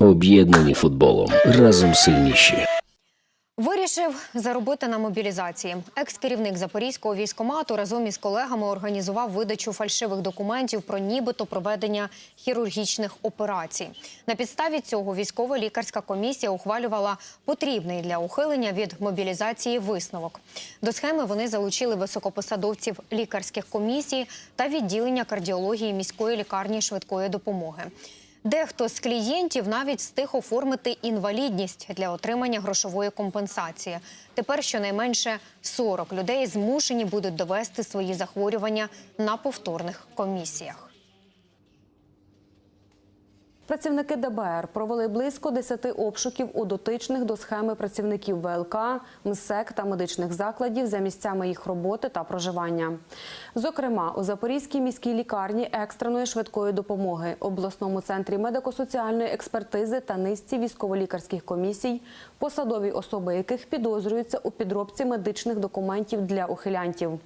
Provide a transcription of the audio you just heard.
Об'єднані футболом разом сильніші. Вирішив заробити на мобілізації. Екс-керівник Запорізького військомату разом із колегами організував видачу фальшивих документів про нібито проведення хірургічних операцій. На підставі цього військово-лікарська комісія ухвалювала потрібний для ухилення від мобілізації висновок. До схеми вони залучили високопосадовців лікарських комісій та відділення кардіології міської лікарні швидкої допомоги. Дехто з клієнтів навіть встиг оформити інвалідність для отримання грошової компенсації. Тепер щонайменше 40 людей змушені будуть довести свої захворювання на повторних комісіях. Працівники ДБР провели близько 10 обшуків у дотичних до схеми працівників ВЛК, МСЕК та медичних закладів за місцями їх роботи та проживання. Зокрема, у Запорізькій міській лікарні екстреної швидкої допомоги, обласному центрі медико-соціальної експертизи та низці військово-лікарських комісій, посадові особи яких підозрюються у підробці медичних документів для ухилянтів.